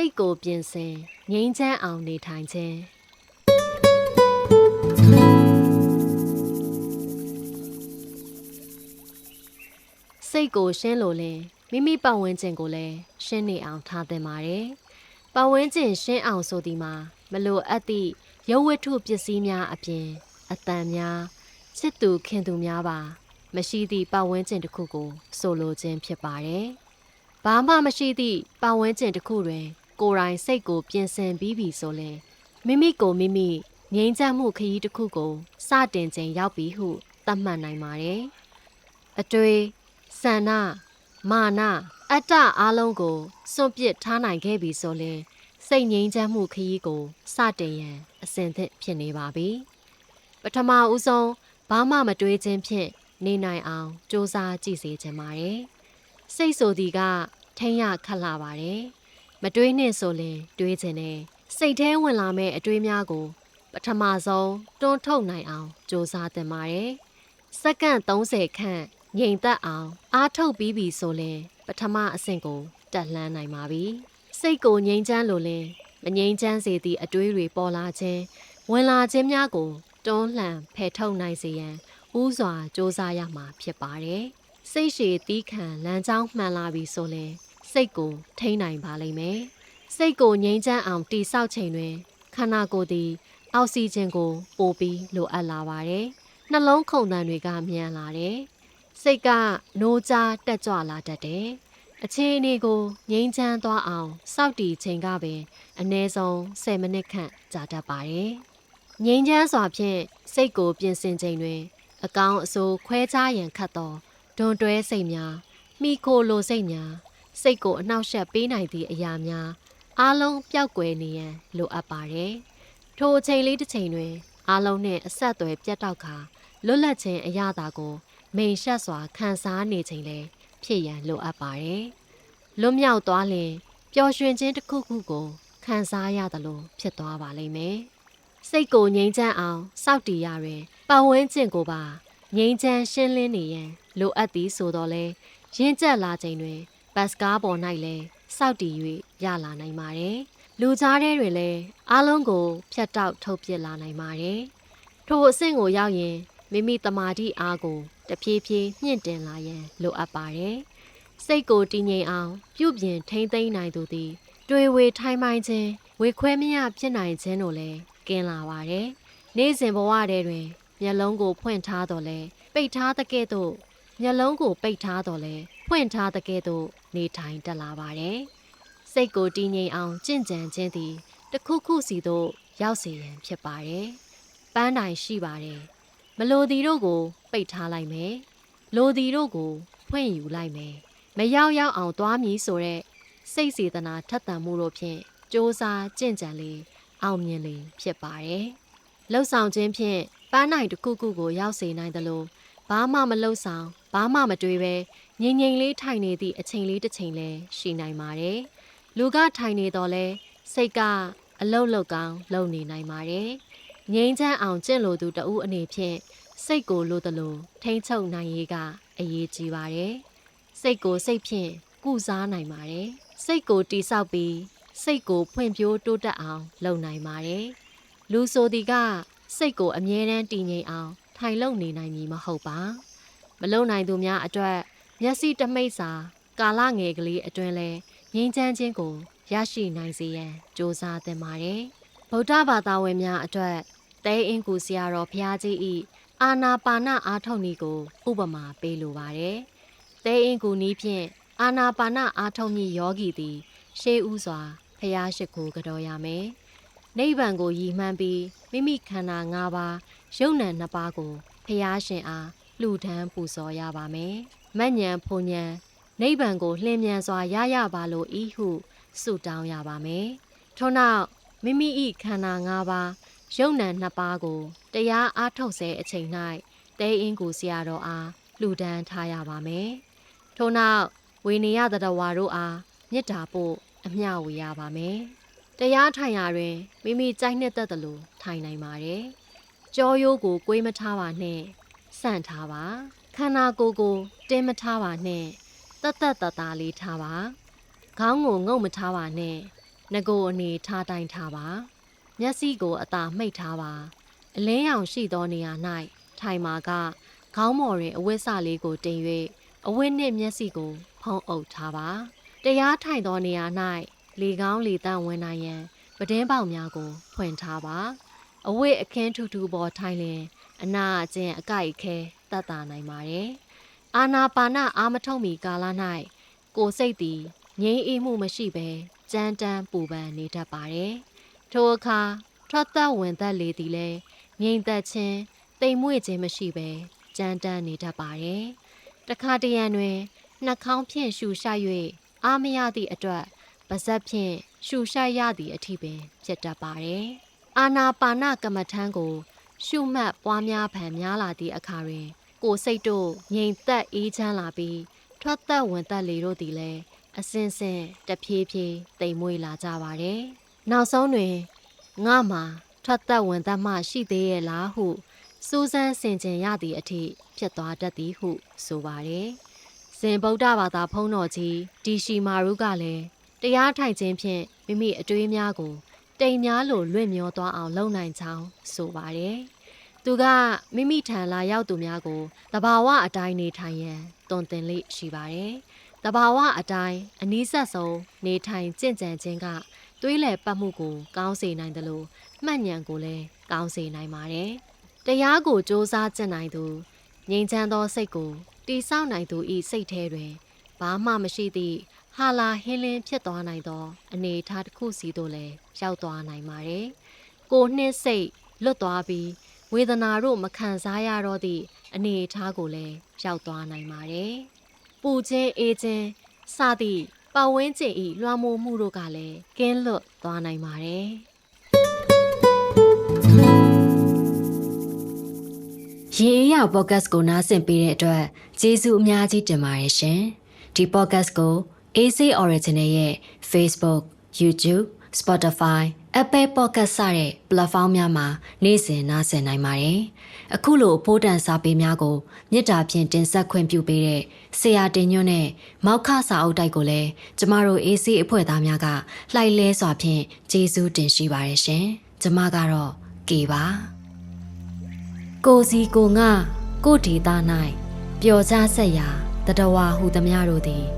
စိတ်ကိုပြင်ဆင်ငြိမ်းချမ်းအောင်နေထိုင်ခြင်းစိတ်ကိုရှင်းလို့လဲမိမိပတ်ဝန်းကျင်ကိုလည်းရှင်းနေအောင်ထားသင့်ပါတယ်ပတ်ဝန်းကျင်ရှင်းအောင်ဆိုဒီမှာမလိုအပ်သည့်ရုပ်ဝတ္ထုပစ္စည်းများအပြင်အတန်များချစ်သူခင်သူများပါ မရှိသည့်ပတ်ဝန်းကျင်တစ်ခုကို ဆိုလိုခြင်းဖြစ်ပါတယ်။ဘာမှမရှိသည့်ပတ်ဝန်းကျင်တစ်ခုတွင် ကိုယ်တိုင်စိတ်ကိုပြင်ဆင်ပြီးပြီဆိုရင်မိမိကိုမိမိငြိမ်းချမ်းမှုခရီးတစ်ခုကိုစတင်ခြင်းရောက်ပြီဟုသတ်မှတ်နိုင်ပါတယ်။အတွေ့ဆန္ဒမာနအတ္တအားလုံးကိုစွန့်ပစ်ထားနိုင်ခဲ့ပြီဆိုရင်စိတ်ငြိမ်းချမ်းမှုခရီးကိုစတင်ရန်အစဉ်သင့်ဖြစ်နေပါပြီ။ပထမဦးဆုံးဘာမှမတွေးခြင်းဖြင့်နေနိုင်အောင်စူးစမ်းကြည့်စေချင်ပါတယ်။စိတ်ဆိုဒီကထိန်းရခက်လာပါတယ်။ မတွေးနဲ့ဆိုရင်တွေးခြင်းနဲ့စိတ်ထဲဝင်လာမဲ့အတွေးများကို ပထမဆုံးတွန်းထုတ်နိုင်အောင်စူးစမ်းသင့်ပါတယ်။စက္ကန့်30ခန့်ငြိမ်သက်အောင်အားထုတ်ပြီးပြီဆိုရင်ပထမအဆင့်ကိုတက်လှမ်းနိုင်ပါပြီ။စိတ်ကိုငြိမ်ချမ်းလို့လင်မငြိမ်ချမ်းစေသည့်အတွေးတွေပေါ်လာခြင်းဝင်လာခြင်းများကိုတွန်းလှန်ဖယ်ထုတ်နိုင်စေရန်ဥစွာစ조사ရမှာဖြစ်ပါတယ်။စိတ်ရှည်တီးခံလမ်းကြောင်းမှန်လာပြီဆိုရင် စိတ်ကိုထိန်းနိုင်ပါလိမ့်မယ်။စိတ်ကိုငြိမ်းချမ်းအောင်တိဆောက်ချိန်တွင်ခန္ဓာကိုယ်သည် အောက်ဆီဂျင်ကိုပိုပြီးလိုအပ်လာပါတယ်။နှလုံးခုန်သံတွေကမြန်လာတယ်။စိတ်ကနိုးကြားတက်ကြွလာတတ်တယ်။အခြေအနေကိုငြိမ်းချမ်းသွားအောင်စောင့်တည်ချိန်ကပင်အနည်းဆုံး10မိနစ်ခန့်ကြာတတ်ပါတယ်။ငြိမ်းချမ်းစွာဖြင့်စိတ်ကိုပြင်ဆင်ချိန်တွင် အကောင်းအဆိုးခွဲခြားရန်ခတ်သောဒွန်တွဲစိတ်များမိခိုလိုစိတ်များ စိတ်ကိုအနှောက်အယှက်ပေးနိုင်သည့်အရာများအားလုံးပျောက်ကွယ်နေရန်လိုအပ်ပါတယ်။ထိုအချိန်လေးတစ်ချိန်တွင်အားလုံးနှင့်အဆက်အသွယ်ပြတ်တောက်ခါလွတ်လပ်ခြင်းအရာသာကိုမိန်ရှက်စွာခံစားနေချိန်လဲဖြစ်ရန်လိုအပ်ပါတယ်။လွတ်မြောက်သွားလျင်ပျော်ရွှင်ခြင်းတစ်ခုခုကိုခံစားရသလိုဖြစ်သွားပါလိမ့်မယ်။စိတ်ကိုငြိမ်းချမ်းအောင်စောင့်တည်ရတွင်ပတ်ဝန်းကျင်ကိုပါငြိမ်းချမ်းရှင်းလင်းနေရန်လိုအပ်သည်ဆိုတော့လဲရင့်ကျက်လာချိန်တွင် ဘတ်စကားပေါ်၌လဲစောင့်တည်၍ရလာနိုင်ပါတယ်။လူကြားထဲတွင်လဲအားလုံးကိုဖြတ်တောက်ထုတ်ပစ်လာနိုင်ပါတယ်။ထိုအဆင့်ကိုရောက်ရင်မိမိတမာတိအားကိုတဖြည်းဖြည်းမြင့်တင်လာရန်လိုအပ်ပါတယ်။စိတ်ကိုတည်ငြိမ်အောင်ပြုပြင်ထိမ့်သိမ်းနိုင်သူသည်တွေဝေထိုင်းမိုင်းခြင်းဝေခွဲမရဖြစ်နိုင်ခြင်းတို့လည်းကင်းလာပါတယ်။နေ့စဉ်ဘဝတည်းတွင်မျက်လုံးကိုဖွင့်ထားတော့လဲပိတ်ထားတဲ့ကဲ့သို့မျက်လုံးကိုပိတ်ထားတော့လဲဖွင့်ထားတဲ့ကဲ့သို့ နေထိုင်တက်လာပါတယ်။စိတ်ကိုတည်ငြိမ်အောင်ကြင့်ကြံခြင်းသည်တစ်ခုခုစီသို့ရောက်စေရန်ဖြစ်ပါတယ်။ပန်းတိုင်ရှိပါတယ်။မလိုသည်တို့ကို ပိတ်ထားလိုက်မယ်။လိုသည်တို့ကို ဖွင့်ယူလိုက်မယ်။မရောက်ရောက်အောင်သွားမည်ဆိုတဲ့စိတ်စေတနာထက်သန်မှုတို့ဖြင့်စ조사ကြင့်ကြံလေအောင်မြင်လေဖြစ်ပါတယ်။လှုပ်ဆောင်ခြင်းဖြင့်ပန်းနိုင်တစ်ခုခုကိုရောက်စေနိုင်တယ်လို့ ဘာမှမလှုပ်ဆောင်ဘာမှမတွေးပဲငြိမ်ငြိမ်လေးထိုင်နေသည့်အချိန်လေးတစ်ချိန်လဲရှိနိုင်ပါတယ်။လူကထိုင်နေတော့လဲစိတ်ကအလုတ်လုတ်ကောင်းလုံနေနိုင်ပါတယ်။ငြိမ်းချမ်းအောင်ကျင့်လို့သူတဦးအနေဖြင့်စိတ်ကိုလိုသလိုထိမ့်ချုပ်နိုင်ရေးကအရေးကြီးပါတယ်။စိတ်ကိုစိတ်ဖြင့်ကုစားနိုင်ပါတယ်။စိတ်ကိုတိဆောက်ပြီးစိတ်ကိုဖွံ့ဖြိုးတိုးတက်အောင်လုပ်နိုင်ပါတယ်။လူဆိုဒီကစိတ်ကိုအမြဲတမ်းတည်ငြိမ်အောင် ထိုင်လုံနေနိုင်မည်မဟုတ်ပါမလုံနိုင်သူများအတွက်မျက်စိတမိတ်စာ ကာလငယ်ကလေးအတွင်းလဲငြိမ်းချမ်းခြင်းကိုရရှိနိုင်စေရန်ကြိုးစားသင့်ပါတယ်ဗုဒ္ဓဘာသာဝင်များအတွက်တဲအင်ကူဆရာတော်ဘုရားကြီးဤအာနာပါနအားထုတ်နည်းကိုဥပမာပေးလိုပါတယ်တဲအင်ကူနည်းဖြင့်အာနာပါနအားထုတ်မည့်ယောဂီသည်ရှေးဥစွာဖျားရှိခိုးကြော်ရမယ် နိဗ္ဗာန်ကိုရည်မှန်းပြီးမိမိခန္ဓာ၅ပါးယုံ nant နှစ်ပါးကိုဖျားရှင်အားလှူဒန်းပူဇော်ရပါမယ်။မညံဖုန်ညံနိဗ္ဗာန်ကိုလင်းမြန်စွာရရပါလို့ဤဟုဆုတောင်းရပါမယ်။ထို့နောက်မိမိ၏ခန္ဓာ၅ပါးယုံ nant နှစ်ပါးကိုတရားအားထုတ်စေအချိန်၌တဲအင်းကိုဆရာတော်အားလှူဒန်းထားရပါမယ်။ထို့နောက်ဝေနေယတတဝါတို့အားမေတ္တာပို့အမျှဝေရပါမယ်။ တရားထိုင်ရာတွင်မိမိကြိုက်နှစ်သက်သလိုထိုင်နိုင်ပါတယ်။ကြောရိုးကိုကိုွေးမထားပါနဲ့။ဆန့်ထားပါ။ခန္ဓာကိုယ်ကိုတင်းမထားပါနဲ့။တတ်တတ်တသားလေးထားပါ။ခေါင်းကိုငုံမထားပါနဲ့။ငကိုအနေထားတိုင်းထားပါမျက်စိကိုအသာမှိတ်ထားပါအလင်းရောင်ရှိသောနေရာ၌ထိုင်မာကခေါင်းမော်တွင်အဝတ်စလေးကိုတင်၍အဝတ်နှင့်မျက်စိကိုဖုံးအုပ်ထားပါတရားထိုင်သောနေရာ၌ လေကောင်းလေတန့်ဝင်နိုင်ရန်ပဒင်းပေါက်များကိုဖွင့်ထားပါအဝတ်အခင်းထူထူပေါ်ထိုင်လျင်အနာအကျင့်အကိုက်အခဲတတ်တာနိုင်ပါတယ်အာနာပါနအာမထုံမီကာလ၌ကိုယ်စိတ်သည်ငြိမ်းအေးမှုမရှိဘဲကြမ်းတမ်းပူပန်နေတတ်ပါတယ်ထိုအခါထွက်သက်ဝင်သက်လေသည်လည်းငြိမ်သက်ခြင်းတိမ်မွေ့ခြင်းမရှိဘဲကြမ်းတမ်းနေတတ်ပါတယ်တခါတရံတွင်နှာခေါင်းဖြင့်ရှူရှိုက်၍အားမရသည့်အတွက် ပါဇက်ဖြင့်ရှူရှိုက်ရသည့်အထိပင်ဖြစ်တတ်ပါတယ်အာနာပါနကမ္မထံကို ရှုမှတ်ပွားများဖန်များလာသည့်အခါတွင် ကိုယ်စိတ်တို့ငြိမ်သက်အေးချမ်းလာပြီးထွက်သက်ဝင်သက်လေတို့သည်လည်းအစင်စင်တဖြည်းဖြည်းတိမ်မွေ့လာကြပါတယ်။နောက်ဆုံးတွင်ငါမှထွက်သက်ဝင်သက်မှရှိသေးရဲ့လားဟုစူးစမ်းဆင်ခြင်ရသည့်အထိဖြစ်သွားတတ်သည်ဟုဆိုပါတယ်။ဇင်ဗုဒ္ဓဘာသာဖုံးတော်ကြီးဒီရှီမာရုကလည်း တရားထိုင်ခြင်းဖြင့်မိမိအတွေးများကိုတိမ်များလိုလွင့်မျောသွားအောင်လုပ်နိုင်ကြောင်းဆိုပါတယ်။သူကမိမိထံလာရောက်သူများကိုတဘာဝအတိုင်းနေထိုင်ရန်တွင်တင်လေးရှိပါတယ်။တဘာဝအတိုင်းအနည်းဆက်ဆုံးနေထိုင်ကြင့်ကြံခြင်းကသွေးလည်ပတ်မှုကို ကောင်းစေနိုင်တယ်လို့မှတ်ဉဏ်ကိုလည်းကောင်းစေနိုင်ပါတယ်။တရားကိုစ조사ကျင့်နိုင်သူငြိမ်းချမ်းသောစိတ်ကိုတိဆောက်နိုင်သူဤစိတ်ထဲတွင်ဘာမှမရှိသည့် ဟာလာဟင်းလင်းဖြစ်သွားနိုင်သော အနေအထားတစ်ခုစီတို့လည်းရောက်သွားနိုင်ပါတယ်။ကိုနှစ်စိတ်လွတ်သွားပြီးဝေဒနာတို့မခံစားရတော့သည့်အနေအထားကိုလည်းရောက်သွားနိုင်ပါတယ်။ပူခြင်းအေးခြင်းစသည့်ပတ်ဝန်းကျင်ဤလွှမ်းမိုးမှုတို့ကလည်းကင်းလွတ်သွားနိုင်ပါတယ်။ရေအေးရပေါ့ကတ်ကိုနားဆင်ပေးတဲ့အတွက်ကျေးဇူးအများကြီးတင်ပါတယ်ရှင်။ဒီပေါ့ကတ်ကို AC Original ရဲ့ Facebook, YouTube, Spotify, Apple Podcast စတဲ့ platform များမှာနေ့စဉ်နားဆင်နိုင်ပါတယ်။အခုလိုအဖို့တန်စာပေများကိုမေတ္တာဖြင့်တင်ဆက်ခွင့်ပြုပေးတဲ့ဆရာတင်ညွန့်နဲ့မောက်ခစာအုပ်တိုက်ကိုလည်းကျမတို့ AC အဖွဲ့သားများကလှိုက်လဲစွာဖြင့်ကျေးဇူးတင်ရှိပါတယ်ရှင်။ကျမကတော့ကေပါ။ကိုစီကိုငါကိုဒေတာ၌ပျော်ကြဆက်ရာတတဝါဟူသမျှတို့သည်